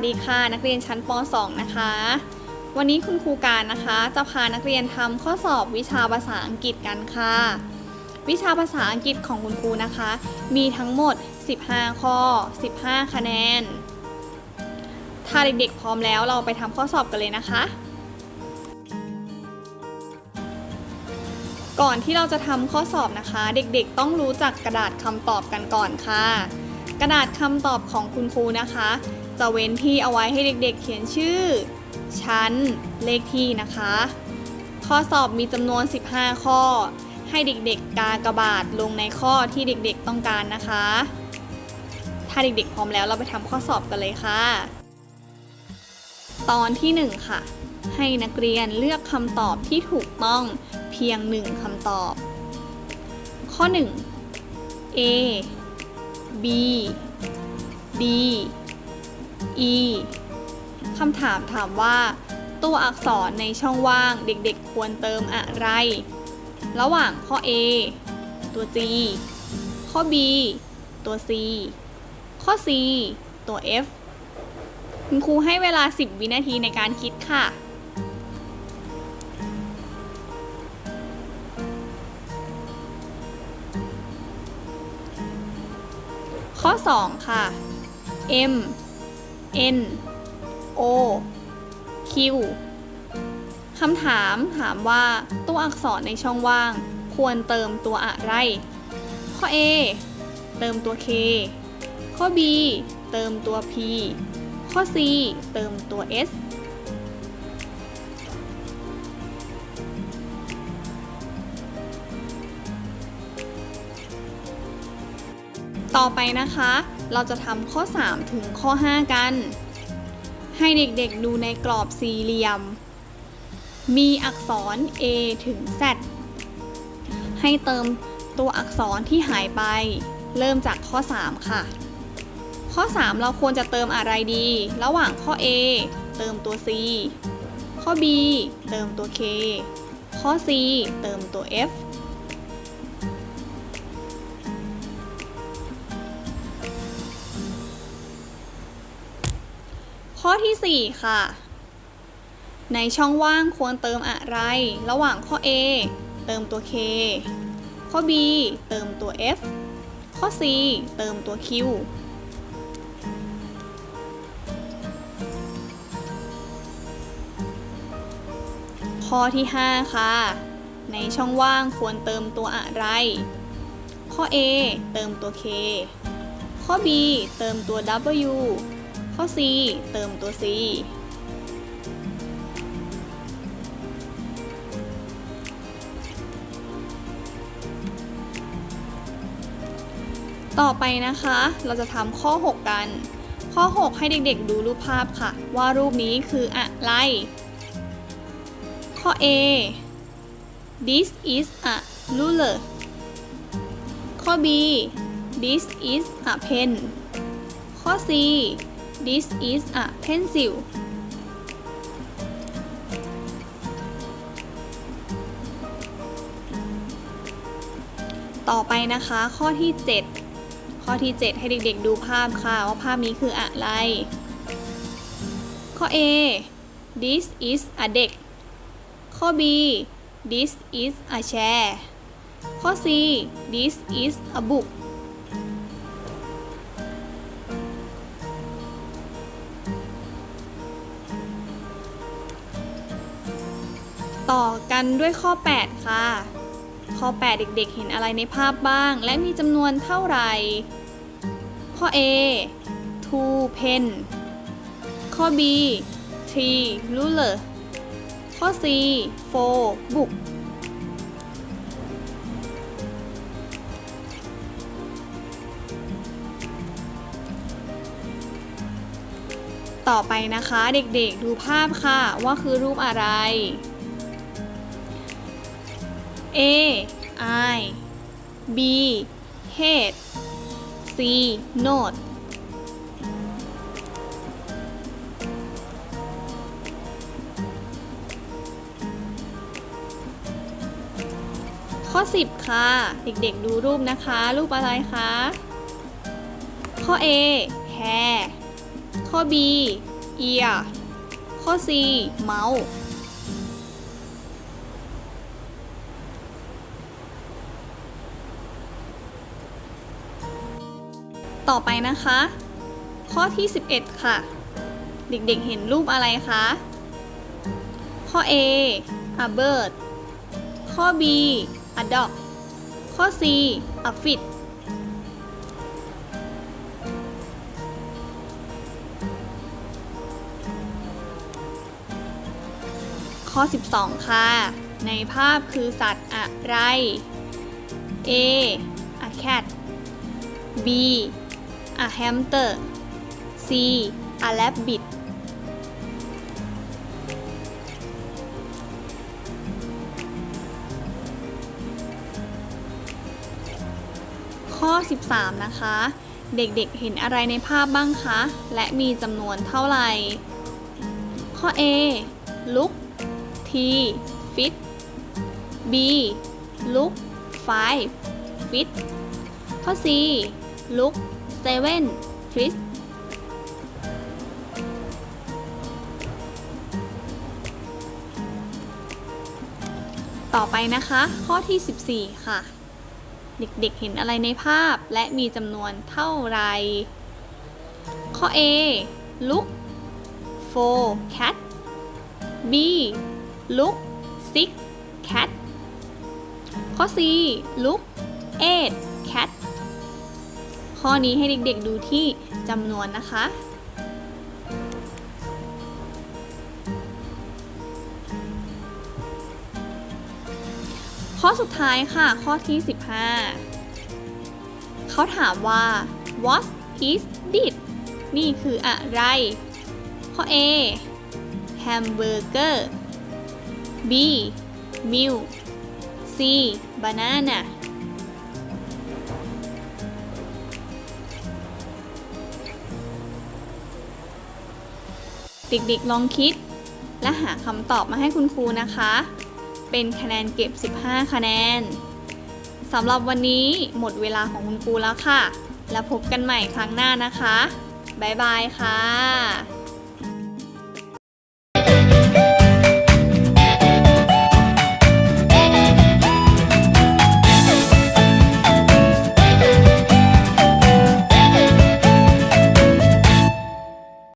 สดีค่ะ นักเรียนชั้นป .2 นะคะ วันนี้คุณครูการนะคะ จะพานักเรียนทำข้อสอบวิชาภาษาอังกฤษกันค่ะ วิชาภาษาอังกฤษของคุณครูนะคะ มีทั้งหมด 15 ข้อ 15 คะแนน ถ้าเด็กๆพร้อมแล้วเราไปทำข้อสอบกันเลยนะคะ ก่อนที่เราจะทำข้อสอบนะคะ เด็กๆ ต้องรู้จักกระดาษคำตอบกันก่อนค่ะ กระดาษคำตอบของคุณครูนะคะ จะเว้นที่เอาไว้ให้เด็กๆ เขียนชื่อ ชั้น เลขที่นะคะ ข้อสอบมีจำนวน 15 ข้อ ให้เด็กๆ กากระบาทลงในข้อที่เด็กๆ ต้องการนะคะ ถ้าเด็กๆ พร้อมแล้วเราไปทำข้อสอบกันเลยค่ะ ตอนที่ 1 ค่ะ ให้นักเรียนเลือกคำตอบที่ถูกต้องเพียงหนึ่งคำตอบ ข้อ 1 A B D E คำถามถามว่า ตัวอักษรในช่องว่างเด็กๆควรเติมอะไร ระหว่างข้อ A ตัว G ข้อ B ตัว C ข้อ C ตัว F คุณครูให้เวลา 10 วินาทีในการคิดค่ะข้อ 2 ค่ะ M N O Q คำถามถามว่าตัวอักษรในช่องว่าง ควรเติมตัวอะไร ข้อ A เติมตัว K ข้อ B เติมตัว P ข้อ C เติมตัว S ต่อไปนะคะ เราจะทำข้อ 3 ถึงข้อ 5 กัน ให้เด็กๆดูในกรอบสี่เหลี่ยม มีอักษร A ถึง Z ให้เติมตัวอักษรที่หายไป เริ่มจากข้อ 3 ค่ะ ข้อ 3 เราควรจะเติมอะไรดี ระหว่างข้อ A เติมตัว C ข้อ B เติมตัว K ข้อ C เติมตัว F ข้อที่ 4 ค่ะ ในช่องว่างควรเติมอะไร ระหว่างข้อ A เติมตัว K ข้อ B เติมตัว F ข้อ C เติมตัว Q ข้อที่ 5 ค่ะ ในช่องว่างควรเติมตัวอะไร ข้อ A เติมตัว K ข้อ B เติมตัว W ข้อ C เติมตัว C ต่อไปนะคะ เราจะทำข้อ 6 กัน ข้อ 6 ให้เด็กๆดูรูปภาพค่ะ ว่ารูปนี้คืออะไร ข้อ A this is a ruler ข้อ B this is a pen ข้อ C this is a pencil ต่อไปนะคะข้อที่ 7 ข้อที่ 7 ให้เด็กๆดูภาพค่ะ ว่าภาพนี้คืออะไร ข้อ A this is a deck ข้อ B this is a chair ข้อ C this is a book ต่อกันด้วยข้อ 8 ค่ะ ข้อ 8 เด็กๆ เห็นอะไรในภาพบ้าง และมีจำนวนเท่าไหร่ ข้อ A two pen ข้อ B three ruler ข้อ C four book ต่อไปนะคะเด็กๆดูภาพค่ะว่าคือรูปอะไร A I B head C note ข้อ 10 ค่ะ เด็กๆดูรูปนะคะ รูปอะไรคะ ข้อ A hair ข้อ B ear ข้อ C mouth ต่อไปนะคะ ข้อที่ 11 ค่ะ เด็กๆเห็นรูปอะไรคะ ข้อ A a bird ข้อ B a dog ข้อ C a fish ข้อ 12 ค่ะ ในภาพคือสัตว์อะไร A a cat B a hamster C a rabbit ข้อ 13 นะคะ เด็กๆเห็นอะไรในภาพบ้างคะ และมีจำนวนเท่าไหร่ ข้อ A look T fit B look 5 fit ข้อ C look 7 fish ต่อไปนะคะ ข้อที่ 14 ค่ะ เด็กๆเห็นอะไรในภาพและมีจำนวนเท่าไร ข้อ A look 4 cat B look 6 cat ข้อ C look 8 cat ข้อนี้ให้เด็กๆดูที่จำนวนนะคะ ข้อสุดท้ายค่ะ ข้อที่ 15 เขาถามว่า what is this นี่คืออะไร ข้อ A hamburger B milk C banana เด็กๆลองคิด และหาคำตอบมาให้คุณครูนะคะ เป็นคะแนนเก็บ 15 คะแนนสำหรับวันนี้หมดเวลาของคุณครูแล้วค่ะ แล้วพบกันใหม่ครั้งหน้านะคะ บ๊ายบายค่ะ